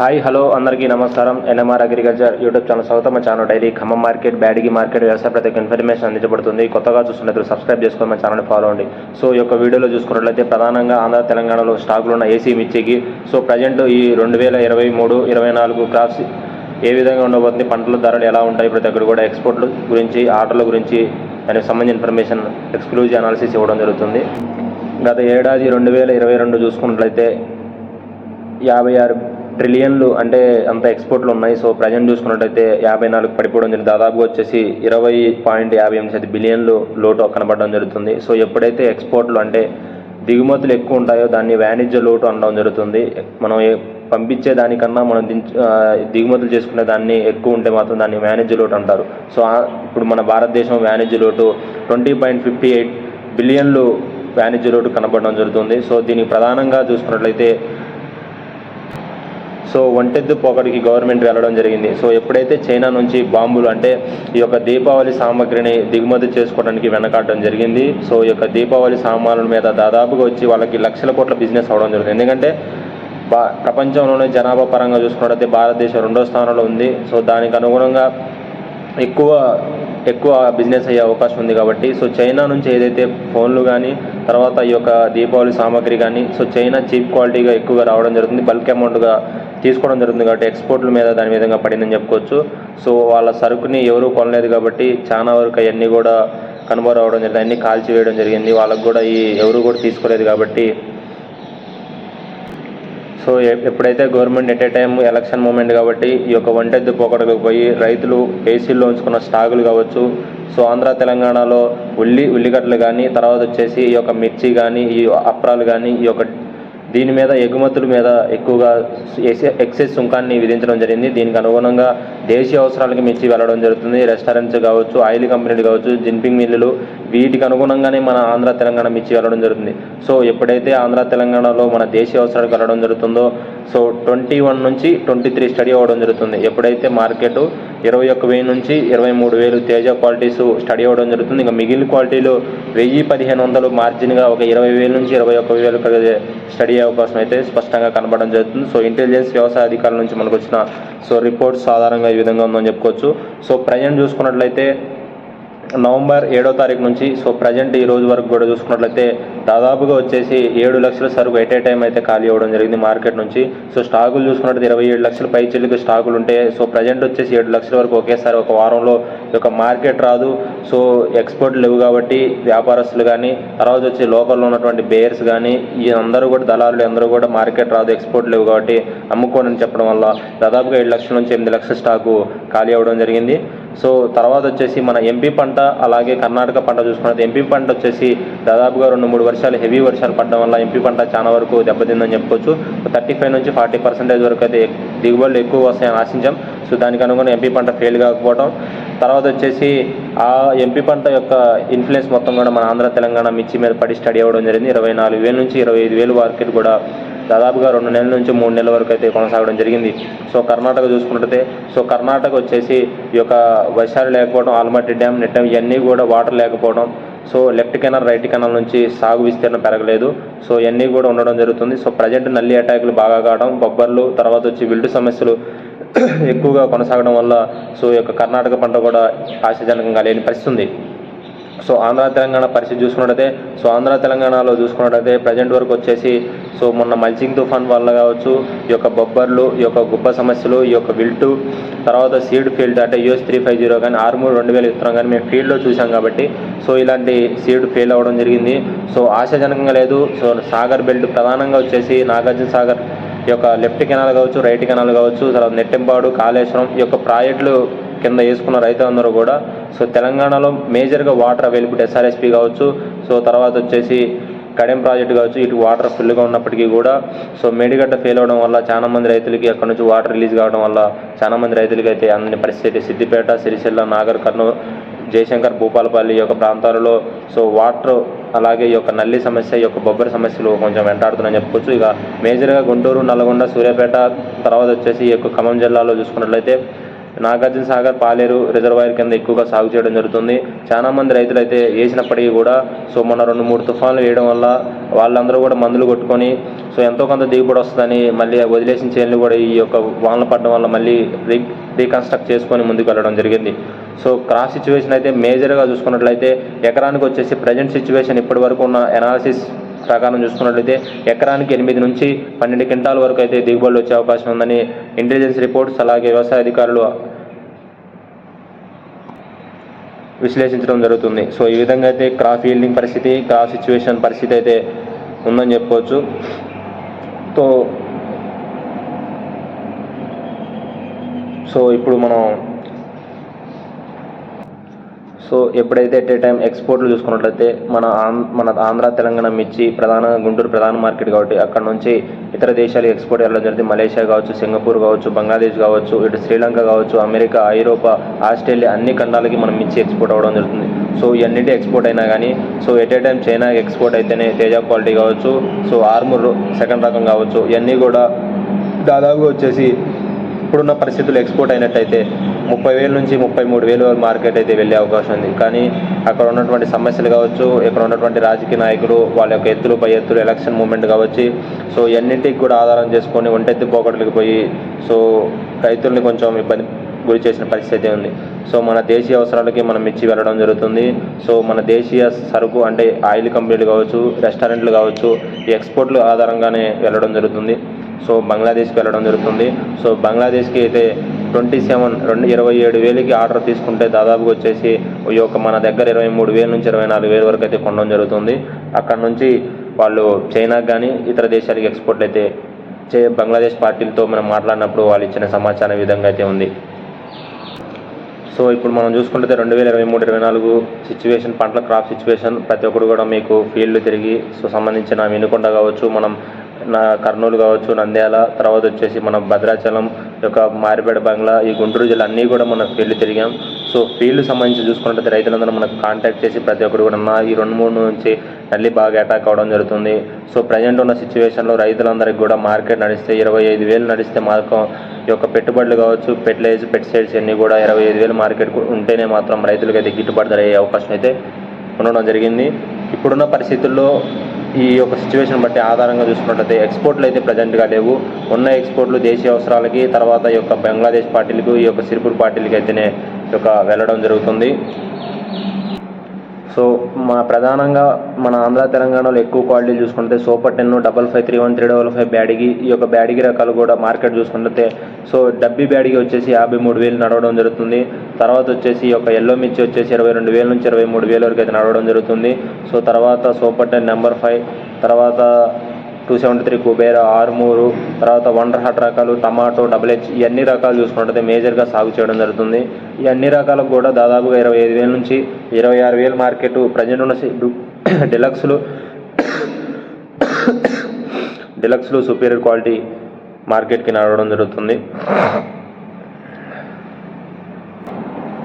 Hi hello అందరికీ నమస్కారం. NMR agriculture YouTube channel స్వాగతం. మా channel daily Khammam market Byadgi market వ్యవసాయ ప్రతి ఒక్క ఇన్ఫర్మేషన్ అందించబడుతుంది. కొత్తగా చూస్తున్నట్లు సబ్స్క్రైబ్ చేసుకొని మా ఛానల్ ఫాలో అండి సో ఈ యొక్క వీడియోలో చూసుకున్నట్లయితే ప్రధానంగా ఆంధ్ర తెలంగాణలో స్టాకులు ఉన్న ఏసీ మిర్చికి సో ప్రజెంట్ ఈ రెండు వేల ఇరవై మూడు ఇరవై నాలుగు క్రాప్స్ ఏ విధంగా ఉండబోతుంది పంటల ధరలు ఎలా ఉంటాయి ప్రతి ఒక్కరు కూడా ఎక్స్పోర్ట్ల గురించి ఆర్డర్ల గురించి దానికి సంబంధించిన ఇన్ఫర్మేషన్ ఎక్స్క్లూజివ్ అనాలిసిస్ ఇవ్వడం జరుగుతుంది. గత ఏడాది రెండు వేల ఇరవై రెండు చూసుకున్నట్లయితే యాభై ఆరు ట్రిలియన్లు అంటే అంత ఎక్స్పోర్ట్లు ఉన్నాయి. సో ప్రజెంట్ చూసుకున్నట్టయితే యాభై నాలుగు పడిపోవడం జరిగింది. దాదాపుగా వచ్చేసి ఇరవై పాయింట్ యాభై ఎనిమిది శాతం బిలియన్లు లోటు కనబడడం జరుగుతుంది. సో ఎప్పుడైతే ఎక్స్పోర్ట్లు అంటే దిగుమతులు ఎక్కువ ఉంటాయో దాన్ని వాణిజ్య లోటు అనడం జరుగుతుంది. మనం పంపించే దానికన్నా మనం దిగుమతులు చేసుకునే దాన్ని ఎక్కువ ఉంటే మాత్రం దాన్ని వాణిజ్య లోటు అంటారు. సో ఇప్పుడు మన భారతదేశం వాణిజ్య లోటు ట్వంటీ పాయింట్ ఫిఫ్టీ ఎయిట్ బిలియన్లు వాణిజ్య లోటు కనబడడం జరుగుతుంది. సో దీనికి ప్రధానంగా చూసుకున్నట్లయితే సో ఒంటెద్దు పొగడికి గవర్నమెంట్ వెళ్ళడం జరిగింది. సో ఎప్పుడైతే చైనా నుంచి బాంబులు అంటే ఈ యొక్క దీపావళి సామాగ్రిని దిగుమతి చేసుకోవడానికి వెనకాడడం జరిగింది. సో ఈ యొక్క దీపావళి సామాన్ల మీద దాదాపుగా వచ్చి వాళ్ళకి లక్షల కోట్ల బిజినెస్ అవడం జరుగుతుంది. ఎందుకంటే బా ప్రపంచంలోనే జనాభా పరంగా చూసుకున్నట్లయితే భారతదేశం రెండో స్థానంలో ఉంది. సో దానికి అనుగుణంగా ఎక్కువ ఎక్కువ బిజినెస్ అయ్యే అవకాశం ఉంది కాబట్టి సో చైనా నుంచి ఏదైతే ఫోన్లు కానీ తర్వాత ఈ యొక్క దీపావళి సామాగ్రి కానీ సో చైనా చీప్ క్వాలిటీగా ఎక్కువగా రావడం జరుగుతుంది. బల్క్ అమౌంట్గా తీసుకోవడం జరుగుతుంది కాబట్టి ఎక్స్పోర్ట్ల మీద దాని విధంగా పడిందని చెప్పుకోవచ్చు. సో వాళ్ళ సరుకుని ఎవరూ కొనలేదు కాబట్టి చాలా వరకు అవన్నీ కూడా కనుమరుగవడం జరిగింది. అన్నీ కాల్చివేయడం జరిగింది. వాళ్ళకు కూడా ఈ ఎవరు కూడా తీసుకోలేదు కాబట్టి సో ఎప్పుడైతే government at a time election moment కాబట్టి ఈ యొక్క వంటెద్దు పోకడలకు పోయి రైతులు ఏసీల్లో ఉంచుకున్న స్టాకులు కావచ్చు సో ఆంధ్ర తెలంగాణలో ఉల్లి ఉల్లిగడ్డలు కానీ తర్వాత వచ్చేసి ఈ యొక్క మిర్చి కానీ ఈ అప్రాలు కానీ ఈ యొక్క దీని మీద ఎగుమతుల మీద ఎక్కువగా ఎక్సెస్ ఎక్సైజ్ సుంకాన్ని విధించడం జరిగింది. దీనికి అనుగుణంగా దేశీయ అవసరాలకి మించి వెళ్ళడం జరుగుతుంది. రెస్టారెంట్స్ కావచ్చు ఆయిల్ కంపెనీలు కావచ్చు జిన్పింగ్ మిల్లులు వీటికి అనుగుణంగానే మన ఆంధ్ర తెలంగాణ మించి వెళ్ళడం జరుగుతుంది. సో ఎప్పుడైతే ఆంధ్ర తెలంగాణలో మన దేశీయ అవసరాలకు వెళ్ళడం జరుగుతుందో సో ట్వంటీ వన్ నుంచి ట్వంటీ త్రీ స్టడీ అవ్వడం జరుగుతుంది. ఎప్పుడైతే మార్కెట్ ఇరవై ఒక్క వెయ్యి నుంచి ఇరవై మూడు వేలు తేజ క్వాలిటీస్ స్టడీ అవ్వడం జరుగుతుంది. ఇంకా మిగిలిన క్వాలిటీలు వెయ్యి పదిహేను వందలు మార్జిన్గా ఒక ఇరవై వేల నుంచి ఇరవై ఒక్క వేలు స్టడీ అయ్యే అవకాశం అయితే స్పష్టంగా కనబడడం జరుగుతుంది. సో ఇంటెలిజెన్స్ వ్యవసాయ అధికారుల నుంచి మనకు వచ్చిన సో రిపోర్ట్స్ ఆధారంగా విధంగా ఉందని చెప్పుకోవచ్చు. సో ప్రజెంట్ చూసుకున్నట్లయితే నవంబర్ ఏడో తారీఖు నుంచి సో ప్రజెంట్ ఈ రోజు వరకు కూడా చూసుకున్నట్లయితే దాదాపుగా వచ్చేసి ఏడు లక్షల సరుకు ఎట్ ఏ టైం అయితే ఖాళీ అవ్వడం జరిగింది మార్కెట్ నుంచి. సో స్టాకులు చూసుకున్నట్లయితే ఇరవై ఏడు లక్షల పై చెల్లికి స్టాకులు ఉంటే సో ప్రజెంట్ వచ్చేసి ఏడు లక్షల వరకు ఒకేసారి ఒక వారంలో ఒక యొక్క మార్కెట్ రాదు. సో ఎక్స్పోర్ట్ లేవు కాబట్టి వ్యాపారస్తులు కానీ తర్వాత వచ్చి లోకల్లో ఉన్నటువంటి బేయర్స్ కానీ ఈ అందరూ కూడా దళారులు అందరూ కూడా మార్కెట్ రాదు ఎక్స్పోర్ట్ లేవు కాబట్టి అమ్ముకోనని చెప్పడం వల్ల దాదాపుగా ఏడు లక్షల నుంచి ఎనిమిది లక్షల స్టాకు ఖాళీ అవ్వడం జరిగింది. సో తర్వాత వచ్చేసి మన ఎంపీ పంట అలాగే కర్ణాటక పంట చూసుకున్నది ఎంపీ పంట వచ్చేసి దాదాపుగా రెండు మూడు వర్షాలు హెవీ వర్షాలు పడడం వల్ల ఎంపీ పంట చాలా వరకు దెబ్బతిందని చెప్పుకోవచ్చు. థర్టీ ఫైవ్ నుంచి ఫార్టీ పర్సెంటేజ్ వరకు అయితే దిగుబడులు ఎక్కువ వస్తాయని ఆశించాం. సో దానికి అనుగుణంగా ఎంపీ పంట ఫెయిల్ కాకపోవడం తర్వాత వచ్చేసి ఆ ఎంపీ పంట యొక్క ఇన్ఫ్లుయెన్స్ మొత్తం కూడా మన ఆంధ్ర తెలంగాణ మిర్చి మీద పడి స్టడీ అవ్వడం జరిగింది. ఇరవై నాలుగు వేల నుంచి ఇరవై ఐదు వేలు మార్కెట్ కూడా దాదాపుగా రెండు నెలల నుంచి మూడు నెలల వరకు అయితే కొనసాగడం జరిగింది. సో కర్ణాటక చూసుకున్నట్టయితే సో కర్ణాటక వచ్చేసి ఈ యొక్క వర్షాలు లేకపోవడం ఆల్మట్టి డ్యామ్ నెట్ డ్యామ్ ఇవన్నీ కూడా వాటర్ లేకపోవడం so left canal right canal నుంచి సాగు విస్తీర్ణం పెరగలేదు. సో ఇవన్నీ కూడా ఉండడం జరుగుతుంది. సో ప్రజెంట్ నల్లి అటాకులు బాగా కావడం బొబ్బర్లు తర్వాత వచ్చి విల్టు సమస్యలు ఎక్కువగా కొనసాగడం వల్ల సో ఈ యొక్క కర్ణాటక పంట కూడా ఆశాజనకంగా లేని పరిస్థితి ఉంది. సో ఆంధ్ర తెలంగాణ పరిస్థితి చూసుకున్నట్టయితే సో ఆంధ్ర తెలంగాణలో చూసుకున్నట్టయితే ప్రజెంట్ వరకు వచ్చేసి సో మొన్న మల్చింగ్ తుఫాన్ వల్ల కావచ్చు ఈ యొక్క బొబ్బర్లు ఈ యొక్క గుబ్బ సమస్యలు ఈ యొక్క విల్టు తర్వాత సీడ్ ఫీల్డ్ అంటే యూఎస్ త్రీ ఫైవ్ జీరో కానీ ఆరుమూడు రెండు వేల విత్తనం కానీ మేము ఫీల్డ్లో చూసాం కాబట్టి సో ఇలాంటి సీడ్ ఫెయిల్ అవ్వడం జరిగింది. సో ఆశాజనకంగా లేదు. సో సాగర్ బెల్ట్ ప్రధానంగా వచ్చేసి నాగార్జున సాగర్ ఈ యొక్క లెఫ్ట్ కెనాల్ కావచ్చు రైట్ కెనాల్ కావచ్చు తర్వాత నెట్టెంపాడు కాళేశ్వరం ఈ యొక్క ప్రాజెక్టులు కింద వేసుకున్న రైతులందరూ కూడా సో తెలంగాణలో మేజర్గా వాటర్ అవైలబిలిటీ ఎస్ఆర్ఎస్పి కావచ్చు సో తర్వాత వచ్చేసి కడెం ప్రాజెక్ట్ కావచ్చు ఇటు వాటర్ ఫుల్గా ఉన్నప్పటికీ కూడా సో మేడిగడ్డ ఫెయిల్ అవడం వల్ల చాలా మంది రైతులకి అక్కడ నుంచి వాటర్ రిలీజ్ కావడం వల్ల చాలా మంది రైతులకి అయితే అన్ని పరిస్థితి సిద్దిపేట సిరిసిల్ల నాగర్ కర్నూలు జయశంకర్ భూపాలపల్లి యొక్క ప్రాంతాలలో సో వాటర్ అలాగే ఈ యొక్క నల్లి సమస్య ఈ యొక్క బొబ్బరి సమస్యలు కొంచెం వెంటాడుతున్నాయని చెప్పుకోవచ్చు. ఇక మేజర్గా గుంటూరు నల్గొండ సూర్యాపేట తర్వాత వచ్చేసి ఈ యొక్క ఖమ్మం జిల్లాలో చూసుకున్నట్లయితే నాగార్జున సాగర్ పాలేరు రిజర్వాయర్ కింద ఎక్కువగా సాగు చేయడం జరుగుతుంది. చాలా మంది రైతులు అయితే వేసినప్పటికీ కూడా సో మొన్న రెండు మూడు తుఫాన్లు వేయడం వల్ల వాళ్ళందరూ కూడా మందులు కొట్టుకొని సో ఎంతో కొంత దిగుబడి వస్తుందని మళ్ళీ వదిలేసిన చేనులు కూడా ఈ యొక్క వానలు పడడం వల్ల మళ్ళీ రీ రీకన్స్ట్రక్ట్ చేసుకొని ముందుకు వెళ్ళడం జరిగింది. సో క్రాస్ సిచ్యువేషన్ అయితే మేజర్గా చూసుకున్నట్లయితే ఎకరానికి వచ్చేసి ప్రజెంట్ సిచ్యువేషన్ ఇప్పటి వరకు ఉన్న ఎనాలిసిస్ ప్రకారం చూసుకున్నట్లయితే ఎకరానికి ఎనిమిది నుంచి పన్నెండు క్వింటాల వరకు అయితే దిగుబడులు వచ్చే అవకాశం ఉందని ఇంటెలిజెన్స్ రిపోర్ట్స్ అలాగే వ్యవసాయ అధికారులు విశ్లేషించడం జరుగుతుంది. సో ఈ విధంగా అయితే క్రాప్ ఫీల్డింగ్ పరిస్థితి క్రాప్ సిచ్యువేషన్ పరిస్థితి అయితే ఉందని చెప్పవచ్చు సో సో ఇప్పుడు మనం సో ఎప్పుడైతే ఎట్ ఏ టైం ఎక్స్పోర్ట్లు చూసుకున్నట్లయితే మన ఆం- మన ఆంధ్ర తెలంగాణ మిర్చి ప్రధాన గుంటూరు ప్రధాన మార్కెట్ కాబట్టి అక్కడ నుంచి ఇతర దేశాలు ఎక్స్పోర్ట్ వెళ్ళడం జరిగింది. మలేషియా కావచ్చు సింగపూర్ కావచ్చు బంగ్లాదేశ్ కావచ్చు ఇటు శ్రీలంక కావచ్చు అమెరికా ఐరోపా ఆస్ట్రేలియా అన్ని ఖండాలకి మనం మిర్చి ఎక్స్పోర్ట్ అవ్వడం జరుగుతుంది. సో ఇవన్నిటి ఎక్స్పోర్ట్ అయినా కానీ so at a time China export అయితేనే తేజ క్వాలిటీ కావచ్చు సో ఆర్మూర్ సెకండ్ రకం కావచ్చు ఇవన్నీ కూడా దాదాపుగా వచ్చేసి ఇప్పుడున్న పరిస్థితులు ఎక్స్పోర్ట్ అయినట్టయితే ముప్పై వేల నుంచి ముప్పై మూడు వేల వరకు మార్కెట్ అయితే వెళ్ళే అవకాశం ఉంది. కానీ అక్కడ ఉన్నటువంటి సమస్యలు కావచ్చు ఇక్కడ ఉన్నటువంటి రాజకీయ నాయకులు వాళ్ళ యొక్క ఎత్తులు పై ఎత్తులు ఎలక్షన్ మూమెంట్ కావచ్చు. సో ఇవన్నింటికి కూడా ఆధారం చేసుకొని ఒంటెత్తి పోకట్లకి పోయి సో రైతుల్ని కొంచెం ఇబ్బంది గురి చేసిన పరిస్థితి ఉంది. సో మన దేశీయ అవసరాలకి మనం ఇచ్చి వెళ్ళడం జరుగుతుంది. సో మన దేశీయ సరుకు అంటే ఆయిల్ కంపెనీలు కావచ్చు రెస్టారెంట్లు కావచ్చు ఎక్స్పోర్ట్లు ఆధారంగానే వెళ్ళడం జరుగుతుంది. సో బంగ్లాదేశ్కి వెళ్ళడం జరుగుతుంది. సో బంగ్లాదేశ్కి అయితే ట్వంటీ సెవెన్ రెండు ఇరవై ఏడు వేలకి ఆర్డర్ తీసుకుంటే దాదాపుగా వచ్చేసి ఈ యొక్క మన దగ్గర ఇరవై మూడు వేల నుంచి ఇరవై నాలుగు వేల వరకు అయితే కొనడం జరుగుతుంది. అక్కడ నుంచి వాళ్ళు చైనాకు కానీ ఇతర దేశాలకి ఎక్స్పోర్ట్లు అయితే చే బంగ్లాదేశ్ పార్టీలతో మనం మాట్లాడినప్పుడు వాళ్ళు ఇచ్చిన సమాచారం విధంగా అయితే ఉంది. సో ఇప్పుడు మనం చూసుకుంటే రెండు వేల ఇరవై మూడు ఇరవై నాలుగు సిచ్యువేషన్ పంటల క్రాప్ సిచ్యువేషన్ ప్రతి ఒక్కరు కూడా మీకు ఫీల్డ్ తిరిగి సో సంబంధించిన వినుకొండ కావచ్చు మనం నా కర్నూలు కావచ్చు నంద్యాల తర్వాత వచ్చేసి మన భద్రాచలం యొక్క మారిపేట బంగ్లా ఈ గుంటూరు జిల్లా అన్నీ కూడా మనం ఫీల్డ్ తిరిగాం. సో ఫీల్డ్ సంబంధించి చూసుకున్నట్లయితే రైతులందరూ మనకు కాంటాక్ట్ చేసి ప్రతి ఒక్కరు కూడా నా ఈ రెండు మూడు నుంచి మళ్ళీ బాగా అటాక్ అవడం జరుగుతుంది. సో ప్రజెంట్ ఉన్న సిచ్యువేషన్లో రైతులందరికీ కూడా మార్కెట్ నడిస్తే ఇరవై ఐదు వేలు నడిస్తే మాత్రం ఈ యొక్క పెట్టుబడులు కావచ్చు ఫెర్టిలైజ్ పెస్టిసైడ్స్ అన్నీ కూడా ఇరవై ఐదు వేలు మార్కెట్ ఉంటేనే మాత్రం రైతులకైతే అయితే గిట్టుబాటు అయ్యే అవకాశం అయితే ఉండడం జరిగింది. ఇప్పుడున్న పరిస్థితుల్లో ఈ యొక్క సిచ్యువేషన్ బట్టి ఆధారంగా చూసుకున్నట్లయితే ఎక్స్పోర్ట్లు అయితే ప్రజెంట్గా లేవు. ఉన్న ఎక్స్పోర్ట్లు దేశీయ అవసరాలకి తర్వాత ఈ యొక్క బంగ్లాదేశ్ పార్టీలకు ఈ యొక్క సిరిపూర్ పార్టీలకి అయితేనే ఈ యొక్క వెళ్ళడం జరుగుతుంది. సో మా ప్రధానంగా మన ఆంధ్ర తెలంగాణలో ఎక్కువ క్వాలిటీ చూసుకుంటే super ten double five three one three double five Byadgi ఈ యొక్క బ్యాడిగి రకాలు కూడా మార్కెట్ చూసుకుంటే సో డబ్బీ బ్యాడిగి వచ్చేసి యాభై మూడు వేలు నడవడం జరుగుతుంది. తర్వాత వచ్చేసి ఈ యొక్క ఎల్లో మిర్చి వచ్చేసి ఇరవై రెండు వేల నుంచి ఇరవై మూడు వేల వరకు అయితే నడవడం జరుగుతుంది. సో తర్వాత సూపర్ టెన్ నెంబర్ ఫైవ్ తర్వాత two seventy three Kubera Armoor తర్వాత వండర్ హాట్ రకాలు టమాటో డబుల్ హెచ్ ఈ అన్ని రకాలు చూసుకుంటే మేజర్గా సాగు చేయడం జరుగుతుంది. ఈ అన్ని రకాలకు కూడా దాదాపుగా ఇరవై ఐదు వేల నుంచి ఇరవై ఆరు వేలు మార్కెట్ ప్రజెంట్ ఉన్న డిలక్స్లు డిలక్స్లు సుపీరియర్ క్వాలిటీ మార్కెట్కి నడవడం జరుగుతుంది.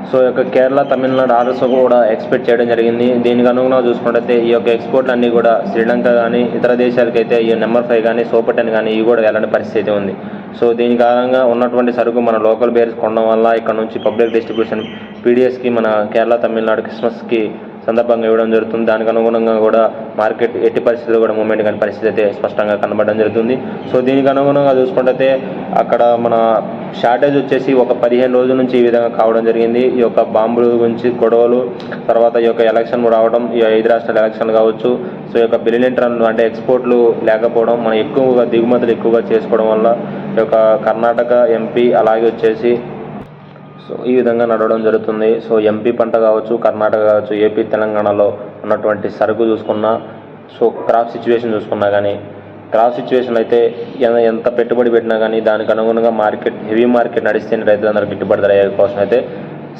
సో యొక్క కేరళ తమిళనాడు ఆర్డర్స్ కూడా ఎక్స్పెక్ట్ చేయడం జరిగింది. దీనికి అనుగుణంగా చూసుకుంటే ఈ యొక్క ఎక్స్పోర్ట్లు అన్నీ కూడా శ్రీలంక కానీ ఇతర దేశాలకైతే ఈ నెంబర్ ఫైవ్ కానీ సూపర్ టెన్ కానీ ఇవి కూడా వెళ్ళని పరిస్థితి ఉంది. సో దీని కారణంగా ఉన్నటువంటి సరుకు మన లోకల్ బేర్స్ కొనడం వల్ల ఇక్కడ నుంచి పబ్లిక్ డిస్ట్రిబ్యూషన్ పీడిఎస్కి మన కేరళ తమిళనాడు క్రిస్మస్కి సందర్భంగా ఇవ్వడం జరుగుతుంది. దానికి అనుగుణంగా కూడా మార్కెట్ ఎట్టి పరిస్థితుల్లో కూడా మూమెంట్ కాని పరిస్థితి అయితే స్పష్టంగా కనబడడం జరుగుతుంది. సో దీనికి అనుగుణంగా చూసుకుంటే అక్కడ మన షార్టేజ్ వచ్చేసి ఒక పదిహేను రోజుల నుంచి ఈ విధంగా కావడం జరిగింది. ఈ యొక్క బాంబుల గురించి గొడవలు తర్వాత ఈ యొక్క ఎలక్షన్ రావడం ఈ ఐదు రాష్ట్రాల ఎలక్షన్ కావచ్చు. సో ఈ యొక్క బిలియన్ టన్నులు అంటే ఎక్స్పోర్ట్లు లేకపోవడం మనం ఎక్కువగా దిగుమతులు ఎక్కువగా చేసుకోవడం వల్ల ఈ యొక్క కర్ణాటక ఎంపీ అలాగే వచ్చేసి సో ఈ విధంగా నడవడం జరుగుతుంది. సో ఎంపీ పంట కావచ్చు కర్ణాటక కావచ్చు ఏపీ తెలంగాణలో ఉన్నటువంటి సరుకు చూసుకున్నా సో క్రాప్ సిచ్యువేషన్ చూసుకున్నా కానీ క్రాప్ సిచ్యువేషన్ అయితే ఎంత పెట్టుబడి పెట్టినా కానీ దానికి అనుగుణంగా మార్కెట్ హెవీ మార్కెట్ నడిస్తే రైతులందరూ గిట్టుబడి ధర అయ్యే కోసం అయితే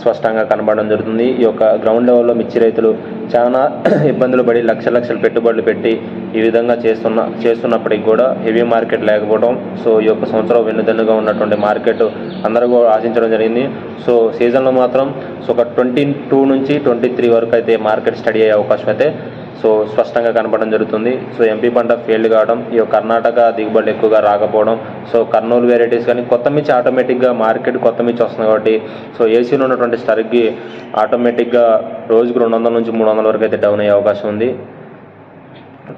స్పష్టంగా కనబడడం జరుగుతుంది. ఈ యొక్క గ్రౌండ్ లెవెల్లో మిర్చి రైతులు చాలా ఇబ్బందులు పడి లక్ష లక్షలు పెట్టుబడులు పెట్టి ఈ విధంగా చేస్తున్న చేస్తున్నప్పటికి కూడా హెవీ మార్కెట్ లేకపోవడం సో ఈ యొక్క సంవత్సరం వెన్నుదన్నుగా ఉన్నటువంటి మార్కెట్ అందరూ కూడా ఆశించడం జరిగింది. సో సీజన్లో మాత్రం సో ఒక ట్వంటీ టూ నుంచి ట్వంటీ త్రీ వరకు అయితే మార్కెట్ స్టడీ అయ్యే అవకాశం అయితే సో స్పష్టంగా కనపడడం జరుగుతుంది. సో ఎంపీ పంట ఫెయిల్డ్ కావడం ఈ కర్ణాటక దిగుబడులు ఎక్కువగా రాకపోవడం సో కర్నూలు వెరైటీస్ కానీ కొత్త మిర్చి ఆటోమేటిక్గా మార్కెట్ కొత్త మిర్చి వస్తుంది కాబట్టి సో ఏసీలో ఉన్నటువంటి స్టర్కి ఆటోమేటిక్గా రోజుకు రెండు వందల నుంచి మూడు వందల వరకు అయితే డౌన్ అయ్యే అవకాశం ఉంది.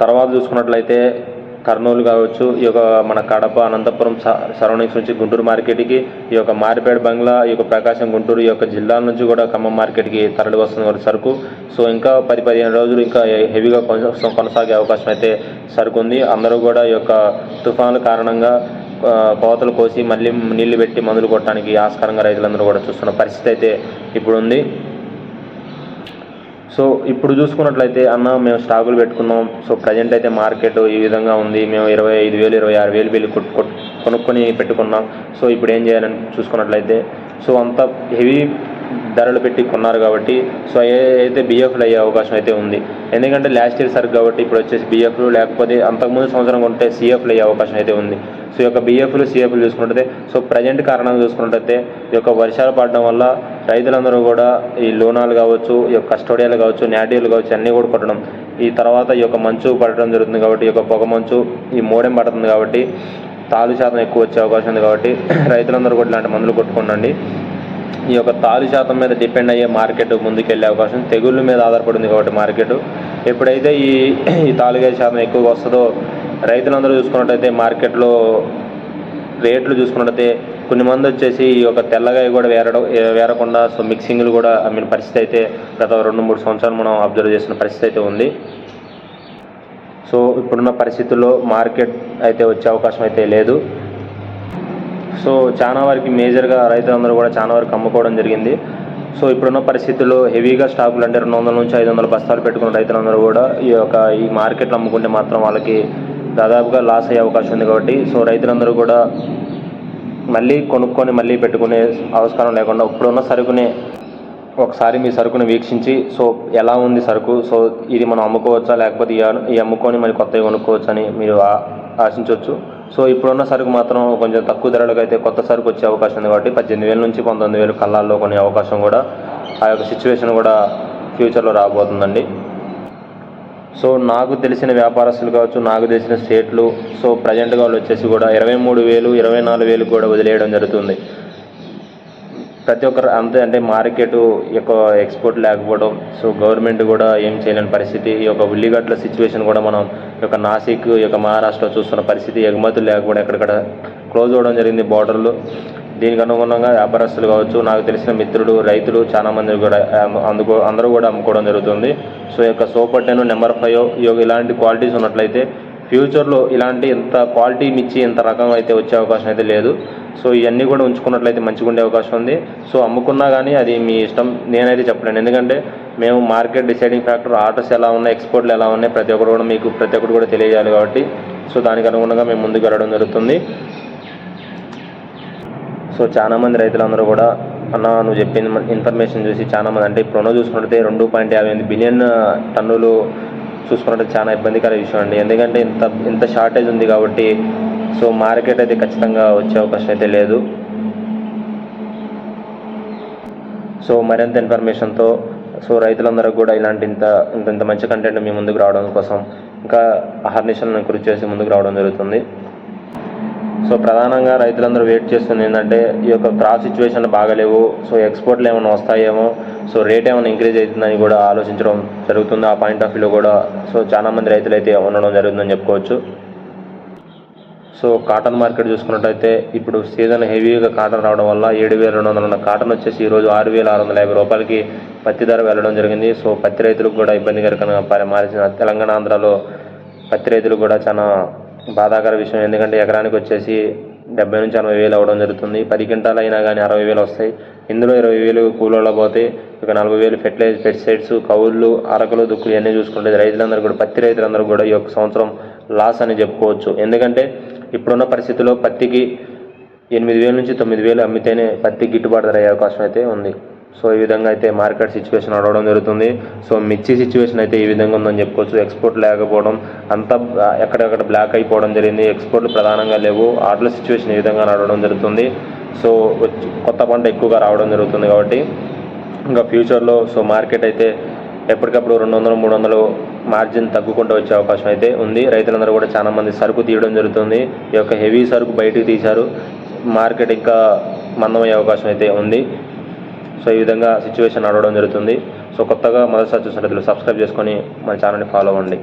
తర్వాత చూసుకున్నట్లయితే కర్నూలు కావచ్చు ఈ యొక్క మన కడప అనంతపురం సరౌండింగ్స్ నుంచి గుంటూరు మార్కెట్కి ఈ యొక్క మారిపేట బంగ్లా ఈ యొక్క ప్రకాశం గుంటూరు ఈ యొక్క జిల్లాల నుంచి కూడా ఖమ్మం మార్కెట్కి తరలి వస్తుంది సరుకు. సో ఇంకా పది పదిహేను రోజులు ఇంకా హెవీగా కొనసా- కొనసాగే అవకాశం అయితే సరుకు ఉంది. అందరూ కూడా ఈ యొక్క తుఫాను కారణంగా కోతలు కోసి మళ్ళీ నీళ్ళు పెట్టి మందులు కొట్టడానికి ఆస్కారంగా రైతులందరూ కూడా చూస్తున్న పరిస్థితి అయితే ఇప్పుడు ఉంది సో ఇప్పుడు చూసుకున్నట్లయితే అన్న మేము స్టాకులు పెట్టుకున్నాం. సో ప్రజెంట్ అయితే మార్కెట్ ఈ విధంగా ఉంది. మేము ఇరవై ఐదు వేలు ఇరవై ఆరు వేలు బిల్లు కొనుక్కొని పెట్టుకున్నాం. సో ఇప్పుడు ఏం చేయాలని చూసుకున్నట్లయితే సో అంత హెవీ ధరలు పెట్టి కొన్నారు కాబట్టి సో అయితే బిఎఫ్లు అయ్యే అవకాశం అయితే ఉంది. ఎందుకంటే లాస్ట్ ఇయర్ సరుకు కాబట్టి ఇప్పుడు వచ్చేసి బిఎఫ్లు లేకపోతే అంతకుముందు సంవత్సరం కొంటే సిఎఫ్లు అయ్యే అవకాశం అయితే ఉంది. సో ఈ యొక్క బిఎఫ్లు సిఎఫ్లు చూసుకున్నట్లయితే సో ప్రజెంట్ కారణంగా చూసుకున్నట్లయితే ఈ యొక్క వర్షాలు పడడం వల్ల రైతులందరూ కూడా ఈ లోనాలు కావచ్చు ఈ యొక్క కస్టోడియాలు కావచ్చు నాటివ్లు కావచ్చు అన్నీ కూడా కొట్టడం. ఈ తర్వాత ఈ యొక్క మంచు పడడం జరుగుతుంది కాబట్టి ఈ యొక్క పొగ మంచు ఈ మోడెం పడుతుంది కాబట్టి తాలు శాతం ఎక్కువ వచ్చే అవకాశం ఉంది కాబట్టి రైతులందరూ కూడా ఇలాంటి మందులు కొట్టుకోండి ఈ యొక్క తాలు శాతం మీద డిపెండ్ అయ్యే మార్కెట్ ముందుకెళ్ళే అవకాశం తెగుళ్ళ మీద ఆధారపడింది కాబట్టి మార్కెట్. ఎప్పుడైతే ఈ ఈ తాలుగా శాతం ఎక్కువగా వస్తుందో రైతులందరూ చూసుకున్నట్టయితే మార్కెట్లో రేట్లు చూసుకున్నట్టయితే కొన్ని మంది వచ్చేసి ఈ యొక్క తెల్లగాయ కూడా వేరడం వేరకుండా సో మిక్సింగ్లు కూడా ఐ మీన్ పరిస్థితి అయితే గత రెండు మూడు సంవత్సరాలు మనం అబ్జర్వ్ చేసిన పరిస్థితి అయితే ఉంది. సో ఇప్పుడున్న పరిస్థితుల్లో మార్కెట్ అయితే వచ్చే అవకాశం అయితే లేదు. సో చాలా వరకు మేజర్గా రైతులందరూ కూడా చాలా వరకు అమ్ముకోవడం జరిగింది. సో ఇప్పుడున్న పరిస్థితుల్లో హెవీగా స్టాకులు అంటే రెండు వందల నుంచి ఐదు వందల బస్తాలు పెట్టుకున్న రైతులందరూ కూడా ఈ యొక్క ఈ మార్కెట్లో అమ్ముకుంటే మాత్రం వాళ్ళకి దాదాపుగా లాస్ అయ్యే అవకాశం ఉంది కాబట్టి సో రైతులందరూ కూడా మళ్ళీ కొనుక్కొని మళ్ళీ పెట్టుకునే అవసరం లేకుండా ఇప్పుడున్న సరుకుని ఒకసారి మీ సరుకుని వీక్షించి సో ఎలా ఉంది సరుకు? సో ఇది మనం అమ్ముకోవచ్చా? లేకపోతే ఈ అమ్ముకొని మరి కొత్తవి కొనుక్కోవచ్చు అని మీరు ఆ- ఆశించవచ్చు. సో ఇప్పుడున్న సరుకు మాత్రం కొంచెం తక్కువ ధరలకు అయితే కొత్త సరుకు వచ్చే అవకాశం ఉంది కాబట్టి పద్దెనిమిది వేల నుంచి పంతొమ్మిది వేలు కళ్ళాల్లో కొనే అవకాశం కూడా ఆ యొక్క సిచ్యువేషన్ కూడా ఫ్యూచర్లో రాబోతుందండి. సో నాకు తెలిసిన వ్యాపారస్తులు కావచ్చు నాకు తెలిసిన స్టేట్లు సో ప్రజెంట్గా వాళ్ళు వచ్చేసి కూడా ఇరవై మూడు వేలు ఇరవై నాలుగు వేలు కూడా వదిలేయడం జరుగుతుంది. ప్రతి ఒక్కరు అంతే అంటే మార్కెట్ యొక్క ఎక్స్పోర్ట్ లేకపోవడం సో గవర్నమెంట్ కూడా ఏం చేయలేని పరిస్థితి. ఈ యొక్క ఉల్లిగడ్డల సిచ్యువేషన్ కూడా మనం ఈ యొక్క నాసిక్ ఈ యొక్క మహారాష్ట్ర చూస్తున్న పరిస్థితి ఎగుమతులు లేకపోవడం ఎక్కడెక్కడ క్లోజ్ అవ్వడం జరిగింది బార్డర్లు దీనికి అనుగుణంగా వ్యాపారస్తులు కావచ్చు నాకు తెలిసిన మిత్రులు రైతులు చాలా మంది కూడా అందుకు అందుకో అందరూ కూడా అమ్ముకోవడం జరుగుతుంది. సో ఈ యొక్క సూపర్ టెన్ నెంబర్ ఫైవ్ ఈ యొక్క ఇలాంటి క్వాలిటీస్ ఉన్నట్లయితే ఫ్యూచర్లో ఇలాంటి ఎంత క్వాలిటీ మిచ్చి ఎంత రకం అయితే వచ్చే అవకాశం అయితే లేదు. సో ఇవన్నీ కూడా ఉంచుకున్నట్లయితే మంచిగా ఉండే అవకాశం ఉంది. సో అమ్ముకున్నా కానీ అది మీ ఇష్టం నేనైతే చెప్పలేను. ఎందుకంటే మేము మార్కెట్ డిసైడింగ్ ఫ్యాక్టర్ ఆర్డర్స్ ఎలా ఉన్నాయి ఎక్స్పోర్ట్లు ఎలా ఉన్నాయి ప్రతి ఒక్కరు కూడా మీకు ప్రతి ఒక్కరు కూడా తెలియజేయాలి కాబట్టి. సో దానికి అనుగుణంగా మేము ముందుకు వెళ్ళడం జరుగుతుంది. సో చాలా మంది రైతులందరూ కూడా అన్న నువ్వు చెప్పిన ఇన్ఫర్మేషన్ చూసి చాలా మంది అంటే ఇప్పుడు చూసుకుంటే రెండు పాయింట్ యాభై ఎనిమిది బిలియన్ టన్నులు చూసుకున్నట్టు చాలా ఇబ్బందికర విషయం అండి. ఎందుకంటే ఇంత ఇంత షార్టేజ్ ఉంది కాబట్టి సో మార్కెట్ అయితే ఖచ్చితంగా వచ్చే అవకాశం అయితే లేదు. సో మరింత ఇన్ఫర్మేషన్తో సో రైతులందరూ కూడా ఇలాంటి ఇంత ఇంత ఇంత మంచి కంటెంట్ మీ ముందుకు రావడం కోసం ఇంకా అహర్నిశలను కృషి చేసి ముందుకు రావడం జరుగుతుంది. సో ప్రధానంగా రైతులందరూ వెయిట్ చేస్తుంది ఏంటంటే ఈ యొక్క క్రాప్ సిచ్యువేషన్లు బాగాలేవు. సో ఎక్స్పోర్ట్లు ఏమైనా వస్తాయేమో. సో రేట్ ఏమైనా ఇంక్రీజ్ అవుతుందని కూడా ఆలోచించడం జరుగుతుంది. ఆ పాయింట్ ఆఫ్ వ్యూలో కూడా సో చాలా మంది రైతులు అయితే ఉండడం జరుగుతుందని చెప్పుకోవచ్చు. సో కాటన్ మార్కెట్ చూసుకున్నట్టయితే ఇప్పుడు సీజన్ హెవీగా కాటన్ రావడం వల్ల ఏడు వేల రెండు వందల ఉన్న కాటన్ వచ్చేసి ఈరోజు ఆరు వేల ఆరు వందల యాభై రూపాయలకి పత్తి ధర వెళ్ళడం జరిగింది. సో పత్తి రైతులకు కూడా ఇబ్బందికరంగా మారిన తెలంగాణ ఆంధ్రాలో పత్తి రైతులకు కూడా చాలా బాధాకర విషయం. ఎందుకంటే ఎకరానికి వచ్చేసి డెబ్బై నుంచి ఎనభై వేలు అవ్వడం జరుగుతుంది. పది క్వింటాలు అయినా కానీ అరవై వేలు వస్తాయి. ఇందులో ఇరవై వేలు కూలీలో పోతే ఇక నలభై వేలు ఫెర్టిలైజర్ పెస్టిసైడ్స్ కౌళ్ళు అరకలు దుక్కులు ఇవన్నీ చూసుకుంటే రైతులందరూ కూడా పత్తి రైతులందరూ కూడా ఈ యొక్క సంవత్సరం లాస్ అని చెప్పుకోవచ్చు. ఎందుకంటే ఇప్పుడున్న పరిస్థితుల్లో పత్తికి ఎనిమిది వేల నుంచి తొమ్మిది వేలు అమ్మితేనే పత్తి గిట్టుబాటు ధర అయ్యే అవకాశం అయితే ఉంది. సో ఈ విధంగా అయితే మార్కెట్ సిచ్యువేషన్ నడవడం జరుగుతుంది. సో మిర్చి సిచ్యువేషన్ అయితే ఈ విధంగా ఉందని చెప్పుకోవచ్చు. ఎక్స్పోర్ట్ లేకపోవడం అంతా ఎక్కడెక్కడ బ్లాక్ అయిపోవడం జరిగింది. ఎక్స్పోర్ట్లు ప్రధానంగా లేవు. ఆటల సిచ్యువేషన్ ఈ విధంగా నడవడం జరుగుతుంది. సో కొత్త పంట ఎక్కువగా రావడం జరుగుతుంది కాబట్టి ఇంకా ఫ్యూచర్లో సో మార్కెట్ అయితే ఎప్పటికప్పుడు రెండు వందలు మూడు వందలు మార్జిన్ తగ్గుకుంటూ వచ్చే అవకాశం అయితే ఉంది. రైతులందరూ కూడా చాలా మంది సరుకు తీయడం జరుగుతుంది. ఈ యొక్క హెవీ సరుకు బయటకు తీశారు. మార్కెట్ ఇంకా మందమయ్యే అవకాశం అయితే ఉంది. సో ఈ విధంగా సిచ్యువేషన్ నడవడం జరుగుతుంది. సో కొత్తగా మొదటిసారి చూసిన సబ్స్క్రైబ్ చేసుకొని మన ఛానల్ని ఫాలో అవ్వండి.